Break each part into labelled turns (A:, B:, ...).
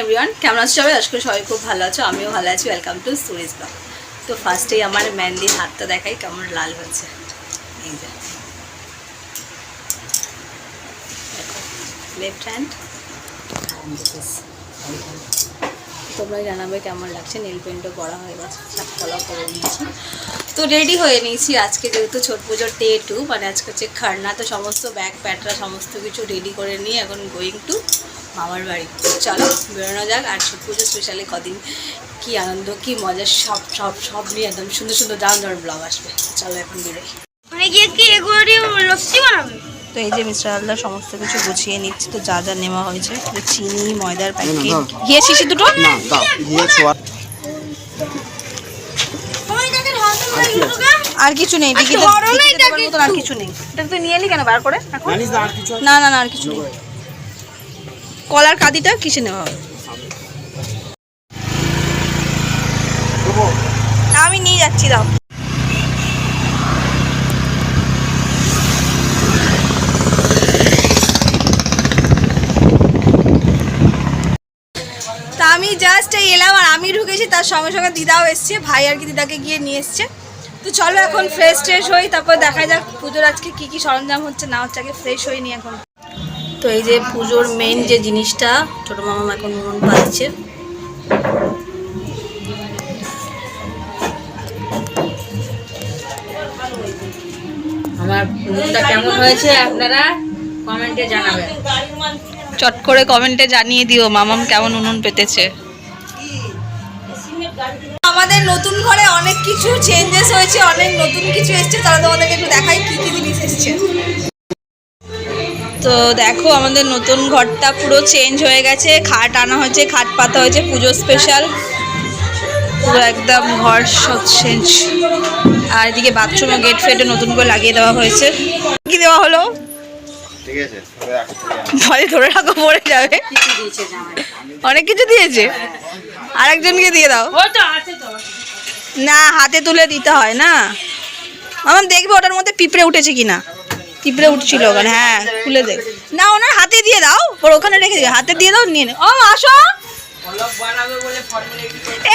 A: Everyone কেমন আছো সবাই? আজকে সবাই খুব ভালো আছো। আমিও ভালো আছি। ওয়েলকাম টু সুরেশ ব্লগ তো ফার্স্টেই আমার মেহেন্দির হাতটা দেখাই, কেমন লাল হয়েছে এই যে। লেফট হ্যান্ড তোমরা জানাবে কেমন লাগছে। নীল পেন্টও করা হয়ে গেছে। সাততলাও করে নিয়েছি। তো রেডি হয়ে নিয়েছি আজকে যেহেতু ছট পুজোর ডে টু মানে আজকে হচ্ছে খারনা তো সমস্ত ব্যাগ প্যাটরা সমস্ত কিছু রেডি করে নিয়ে এখন গোয়িং টু মামার বাড়ি। চলো বেরোনো যাক। আর ছট পুজো স্পেশালি কদিন কি আনন্দ কি মজা সব সব সব নিয়ে একদম সুন্দর সুন্দর দারুণ দারুণ ব্লগ আসবে। চলো এখন বেরোই। তো এই যে মিস্টার আলদার সমস্ত কিছু গুছিয়ে নিচ্ছি তো যা যা নেওয়া হয়েছে চিনি ময়দার প্যাকেট
B: দাও।
A: গিয়ে শিশি দুটো?
B: না
A: আর কিছু নেই
C: আচ্ছা,
A: আর কিছু নেই। এটা তুই নিয়ে এলি কেন? বার করে?
B: না
A: না না আর কিছু নেই। কলার কাদিটা কিসে নেওয়া হবে? আমি নিয়ে যাচ্ছি, দাও। তা আমি জাস্ট এই এলাম আর আমি ঢুকেছি, তার সঙ্গে সঙ্গে দিদাও এসছে, ভাই আর কি দিদাকে গিয়ে নিয়ে এসছে। তো চলো এখন ফ্রেশ ট্রেশ হই, তারপর দেখা যাক পুজোর আজকে কি কি সরঞ্জাম হচ্ছে, না হচ্ছে আগে ফ্রেশ হই নি এখন। তো এই যে পুজোর মেন যে জিনিসটা ছোটো মামা এখন উনুন পাচ্ছে
D: আমার মুখটা কেমন হয়েছে আপনারা কমেন্টে জানাবেন।
A: চট করে কমেন্টে জানিয়ে দিও মামাম কেমন উনুন পেতেছে। আমাদের নতুন ঘরে অনেক কিছু চেঞ্জেস হয়েছে অনেক নতুন কিছু এসছে তারা তোমাদেরকে একটু দেখাই কি কি জিনিস এসছে। তো দেখো আমাদের নতুন ঘরটা পুরো চেঞ্জ হয়ে গেছে। খাট আনা হয়েছে খাট পাতা হয়েছে পুজো স্পেশাল পুরো একদম ঘর সব চেঞ্জ আর এদিকে বাথরুমে গেট ফেটে নতুন করে লাগিয়ে দেওয়া হয়েছে। কি দেওয়া হলো?
B: ঠিক আছে তবে রাখো,
A: ভয়ে ধরে রাখো পড়ে যাবে।
D: দিয়েছে
A: অনেক কিছু দিয়েছে? আরেকজনকে দিয়ে দাও।
D: ওই তো আছে তো।
A: না হাতে তুলে দিতে হয় না। আমার দেখবে ওটার মধ্যে পিঁপড়ে উঠেছে কিনা। পিঁপড়ে উঠছিল ওখানে হ্যাঁ খুলে দেখ না ওনার হাতে দিয়ে দাও ওর ওখানে রেখে দিও হাতে দিয়ে দাও নিয়ে নে। ও আসো।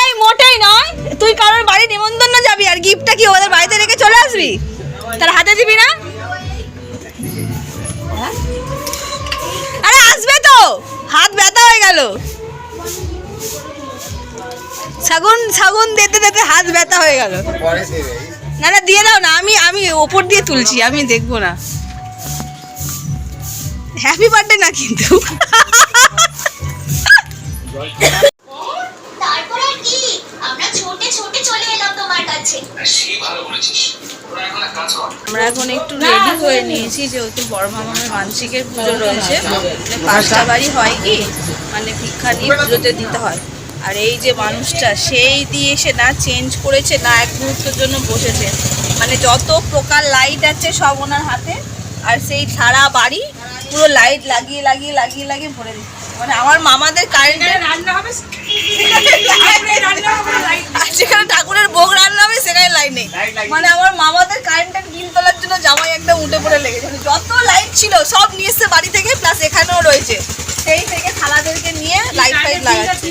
A: এই মোটেই নয় তুই কারোর বাড়ি নিমন্ত্রণ যাবি আর গিফটটা কি ওদের বাড়িতে রেখে চলে আসবি? তার হাতে দিবি না? হ্যাঁ? আরে আসবে তো। হাত ব্যথা হয়ে গেল। ছাগুন ছাগুন দিতে দিতে হাত ব্যথা হয়ে গেল।
B: পরে দেবে।
A: না না দিয়ে দাও না আমি আমি ওপর দিয়ে তুলছি আমি দেখব না। হ্যাপি বার্থডে না কিন্তু।
E: তারপরে কি? আমরা ছোটে ছোটে চলে এলাম তোমার কাছে।
A: আমরা এখন একটু রেডি হয়ে নিয়েছি যেহেতু বড় মামার মানসিকের পুজো রয়েছে মানে পাঁচটা বাড়ি হয় কি? মানে ভিক্ষা নিয়ে পুজোতে দিতে হয়। আর এই যে মানুষটা সেই দিয়ে সে না চেঞ্জ করেছে না এক মুহূর্তের জন্য বসেছে। মানে যত প্রকার লাইট আছে সব ওনার হাতে আর সেই সারা বাড়ি পুরো লাইট লাগিয়ে লাগিয়ে লাগিয়ে লাগিয়ে ভরে দিচ্ছে। মানে আমার মামাদের কারেন্টের
D: রান্না হবে
A: আর যেখানে ঠাকুরের ভোগ রান্না হবে সেখানে লাইট নেই। মানে আমার মামাদের কারেন্টের বিল তোলার জন্য জামাই একদম উঠে পড়ে লেগেছে। মানে যত লাইট ছিল সব নিয়ে এসছে বাড়ি থেকে প্লাস এখানেও রয়েছে। সেই থেকে থালাদেরকে নিয়ে লাইট ফাইট লাগাচ্ছে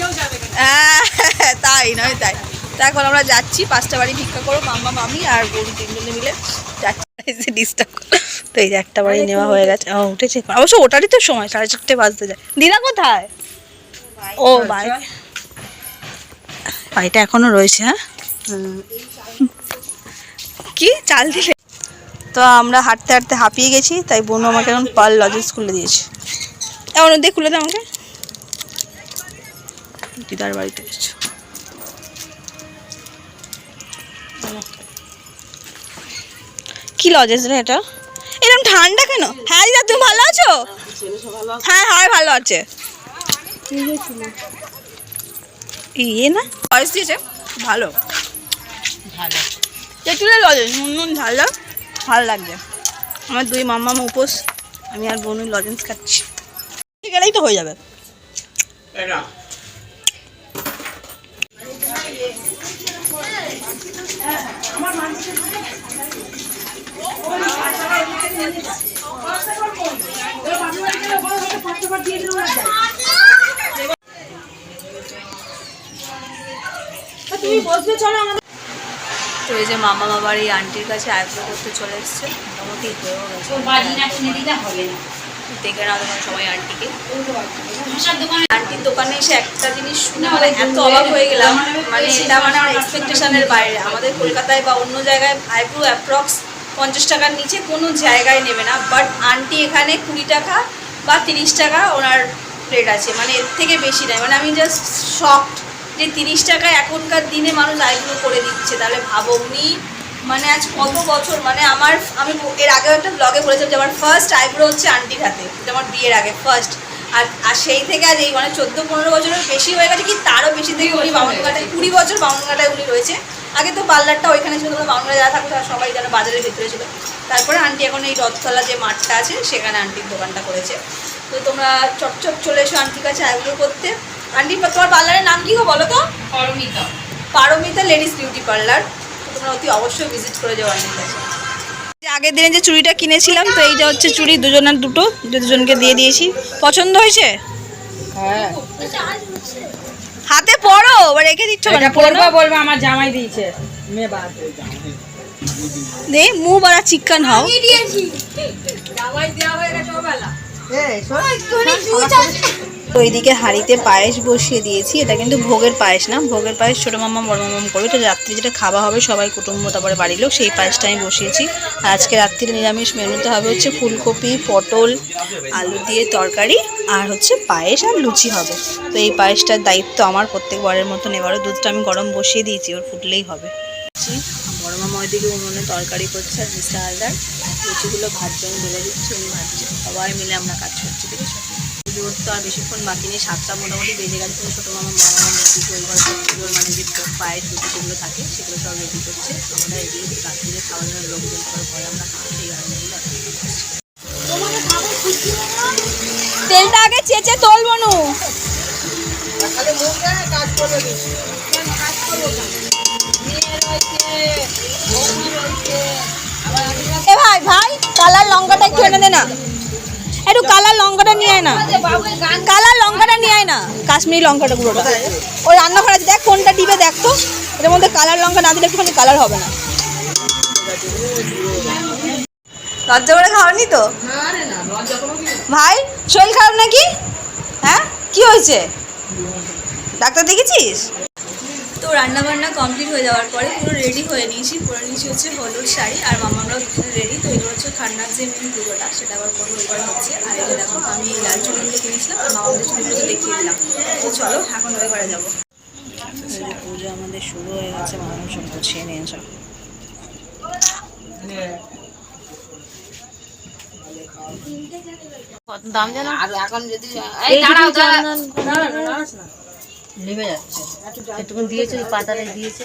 A: হ্যাঁ, তাই নয় তাই। তা এখন আমরা যাচ্ছি পাঁচটা বাড়ি ভিক্ষা করো মাম্মা মামি আর গরু তিনজনে মিলে। যাচ্ছি ডিস্টার্ব তো এই যে একটা বাড়ি নেওয়া হয়ে গেছে। ও উঠেছে অবশ্য ওটারই তো সময় সাড়ে চারটে বাজতে যায়। দিদা কোথায়? ও বাই বাড়িটা এখনও রয়েছে হ্যাঁ? কি? চাল দিলে? তো আমরা হাঁটতে হাঁটতে হাঁপিয়ে গেছি তাই বোন আমাকে এখন পাল লজেন্স খুলে দিয়েছে। এমন দিয়ে খুলে দে আমাকে। দিদার বাড়িতে এসেছে। কি লজেন্স রে এটা? এরকম ঠান্ডা কেন? হ্যাঁ দিদা তুমি ভালো আছো? হ্যাঁ হ্যাঁ ভালো আছে। ইয়ে না? বয়স দিয়েছে? ভালো।
D: ভালো।
A: তেঁতুলের লজেন্স নুন নুন ঝাল ঝাল ভালো লাগছে। আমার দুই মাম্মা উপোস আমি আর বোনুই লজেন্স খাচ্ছি। গেলেই তো হয়ে যাবে
D: তুমি বসবে চলো
A: তো এই যে মামা বাবার এই আন্টির কাছে আয়ত্ত করতে চলে এসছে। মোটামুটি হয়েও গেছে।
D: না না
A: দেখে নাও তোমার সবাই আন্টিকে। আন্টির দোকানে এসে একটা জিনিস শুনে মানে এত অবাক হয়ে গেলাম। মানে এটা মানে আমার এক্সপেকটেশনের বাইরে। আমাদের কলকাতায় বা অন্য জায়গায় আইব্রো অ্যাপ্রক্স পঞ্চাশ টাকার নিচে কোনো জায়গায় নেবে না। বাট আন্টি এখানে কুড়ি টাকা বা তিরিশ টাকা ওনার রেট আছে। মানে এর থেকে বেশি নয়। মানে আমি জাস্ট শকড যে তিরিশ টাকায় এখনকার দিনে মানুষ আইব্রো করে দিচ্ছে। তাহলে ভাবো উনি মানে আজ কত বছর? মানে আমার আমি এর আগেও একটা ব্লগে বলেছিলাম যে আমার ফার্স্ট আইব্রো হচ্ছে আন্টির হাতে। আমার বিয়ের আগে ফার্স্ট আর আর সেই থেকে আজ এই মানে চোদ্দ পনেরো বছরের বেশি হয়ে গেছে কি তারও বেশি থেকে উনি বামনঘাটায় কুড়ি বছর বামনঘাটায় উনি রয়েছে। আগে তো পার্লারটা ওইখানে ছিল তোমরা বামনঘাটা যারা থাকো তারা সবাই যারা বাজারের ভিতরে ছিল। তারপরে আন্টি এখন এই রথতলা যে মাঠটা আছে সেখানে আন্টির দোকানটা করেছে। তো তোমরা চটচট চলে এসো আন্টির কাছে আইব্রো করতে। আন্টি তোমার পার্লারের নাম কি গো বলো তো?
D: Armita
A: Paromita ladies beauty parlour. তোমরা অতি অবশ্যই ভিজিট করে যাও আন্টির কাছে। যে আগের দিনে যে চুড়িটা কিনেছিলাম তো এইটা হচ্ছে চুড়ি দুজনের দুটো দুজনকে দিয়ে দিয়েছি। পছন্দ হয়েছে?
D: হ্যাঁ।
A: হাতে পড়ো এবার রেখে দিচ্ছ কেন?
D: পড়বা বলব আমার জামাই দিয়েছে। মেয়ে বাদ।
A: দে মুখ বাড়া চিকেন হাও। তো এইদিকে হাঁড়িতে পায়েস বসিয়ে দিয়েছি। এটা কিন্তু ভোগের পায়েস না, ভোগের পায়েস ছোটো মামা, বড় মামা করবে। এটা রাত্রি যেটা খাওয়া হবে সবাই কুটুম্ব, তারপরে বাড়ির লোক, সেই পায়েসটা আমি বসিয়েছি। আজকে রাত্রির নিরামিষ মেনুতে হবে হচ্ছে ফুলকপি, পটল, আলু দিয়ে তরকারি, আর হচ্ছে পায়েস আর লুচি হবে। তো এই পায়েসটার দায়িত্ব আমার প্রত্যেকবারের মতন। এবারও দুধটা আমি গরম বসিয়ে দিয়েছি, ওর ফুটলেই হবে। বড় মামা ওইদিকে উনুনে তরকারি করছে আর মিস্টার হালদার। লুচিগুলো আমি বলে দিচ্ছি, উনি ভাজছে। সবাই মিলে আমরা কাজ করছি ঠিক আছে পুজোর তো আর বেশিক্ষণ বাকি নেই। সাতটা মোটামুটি বেজে গেছে ছোটো মামা বড় মামা করে পুজোর মানে যে পায়ের লুচি যেগুলো থাকে সেগুলো সব রেডি করছে। আমরা এদিকে রাত্রিরে খাওয়ার জন্য লোকজন সবার ভয় আমরা খাচ্ছি এই রান্নাগুলো তেলটা আগে চেঁচে তোল বনু। এ ভাই ভাই কালার লঙ্কাটা একটু এনে দে না। লঙ্কাটা নিয়ে আয় না। কালার লঙ্কাটা নিয়ে আয় না। কাশ্মীরি লঙ্কাটা পুরোটা ওই রান্নাঘর দেখ কোনটা টিপে দেখ তো। এর মধ্যে কালার লঙ্কা না দিলে একটুখানি কালার হবে না। লজ্জা করে খাওয়ানি তো? ভাই, শরীর খারাপ নাকি? হ্যাঁ? কি হয়েছে? ডাক্তার দেখেছিস তো রান্না বান্না কমপ্লিট হয়ে যাওয়ার পরে পুরো রেডি হয়ে নিয়েছি। পরে নিয়েছি হচ্ছে হলুদ শাড়ি, আর মামারাও রেডি তো এগুলো হচ্ছে খান্নার যে মেন পুজোটা সেটা আবার পরে হচ্ছে। এই লাল চুড়িগুলো কিনেছিলাম আর মামাদের চুড়িগুলো দেখিয়ে দিলাম। তো চলো এখন ওই ঘরে যাব পুজো আমাদের শুরু হয়ে গেছে মানুষ সব গুছিয়ে নিয়েছে
D: দাম জানো আর এখন যদি এই দাঁড়াও দাঁড়াও। নেমে যাচ্ছে। একটুকুন দিয়েছে ওই পাতাটা দিয়েছে।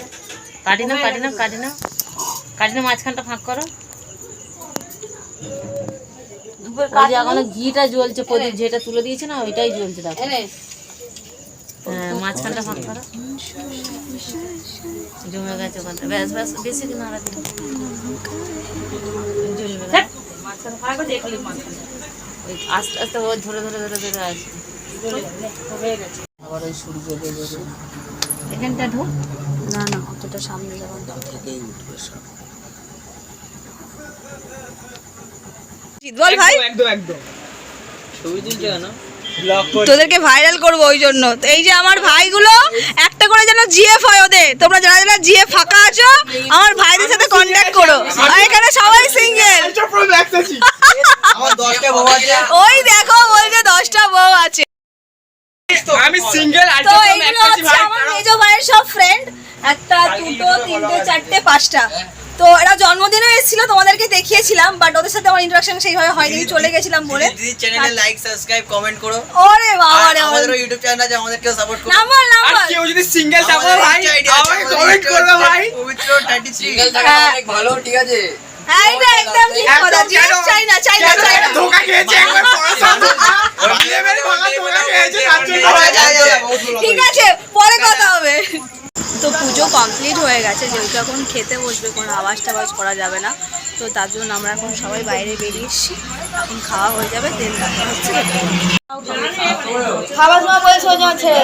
D: কাটি নাও কাটি নাও কাটি নাও। কাটি নাও মাঝখানটা ফাঁক করো। ওই যে এখনও ঘিটা জ্বলছে প্রদীপ যেটা তুলে দিয়েছে না ওইটাই জ্বলছে দেখো। হ্যাঁ মাঝখানটা ফাঁক করো। জমে গেছে ওখানটা ব্যাস ব্যাস বেশি আস্তে আস্তে ও ধরে ধরে ধরে ধরে আসবে। আবার ওই সূর্য এখানটা ঢোক।
A: না না অতটা সামনে যাওয়ার দরকার বল ভাই।
F: একদম একদম। ছবি তুলছে কেন
A: তোদেরকে ভাইরাল করব ওই জন্য। তো এই যে আমার ভাইগুলো একটা করে যেন জিএফ হয় ওদের। তোমরা যারা যারা জিএফ ফাঁকা আছো আমার ভাইদের সাথে কন্ট্যাক্ট করো। আর এখানে সবাই সিঙ্গেল
B: আমার দশটা বউ আছে।
A: ওই দেখো বলছে দশটা বউ আছে।
F: আমি সিঙ্গেল
A: তো এগুলো হচ্ছে আমার মেজো ভাইয়ের সব ফ্রেন্ড একটা দুটো তিনটে চারটে পাঁচটা। তো এরা জন্মদিনে এসেছিল তোমাদেরকে দেখিয়েছিলাম বাট ওদের সাথে আমার ইন্টারাকশন সেইভাবে হয়নি চলে গেছিলাম বলে
G: দিদি চ্যানেলে লাইক সাবস্ক্রাইব কমেন্ট করো
A: ওরে বাবা
G: আর
A: রে
G: আমাদের ইউটিউব চ্যানেল আছে আমাদেরকেও সাপোর্ট করো
A: নাম্বার
F: আর
A: নাম্বার
F: কেউ যদি সিঙ্গেল থাকো ভাই
G: আছে,
F: আমাকে কমেন্ট করবে ভাই
G: পবিত্র 33
A: হ্যাঁ।
B: ভালো ঠিক আছে
A: হ্যাঁ এটা একদম ঠিক
G: আচ্ছা, ভালো
A: ঠিক আছে পরে কথা হবে তো পুজো কমপ্লিট হয়ে গেছে যেহেতু এখন খেতে বসবে কোনো আওয়াজ টাওয়াজ করা যাবে না। তো তার জন্য আমরা এখন সবাই বাইরে বেরিয়ে এসেছি। এখন খাওয়া হয়ে যাবে তেল দেখা হচ্ছে
C: খাবার সময় বলছে ছেড়ে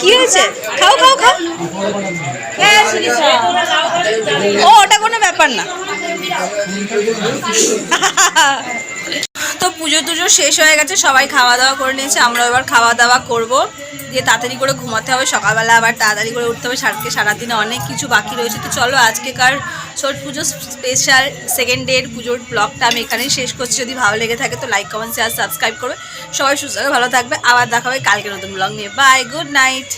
A: কি হয়েছে? খাও খাও খাও। ও ওটা কোনো ব্যাপার না। তো পুজো টুজো শেষ হয়ে গেছে, সবাই খাওয়া দাওয়া করে নিয়েছে আমরা এবার খাওয়া দাওয়া করব। দিয়ে তাড়াতাড়ি করে ঘুমাতে হবে, সকালবেলা আবার তাড়াতাড়ি করে উঠতে হবে সারকে সারাদিনে অনেক কিছু বাকি রয়েছে। তো চলো আজকেকার ছট পুজো স্পেশাল সেকেন্ড ডের পুজোর ব্লগটা আমি এখানেই শেষ করছি। যদি ভালো লেগে থাকে তো লাইক কমেন্ট শেয়ার সাবস্ক্রাইব করবে সবাই সুস্থ ভালো থাকবে। আবার দেখা হবে কালকে নতুন ব্লগ নিয়ে। Bye good night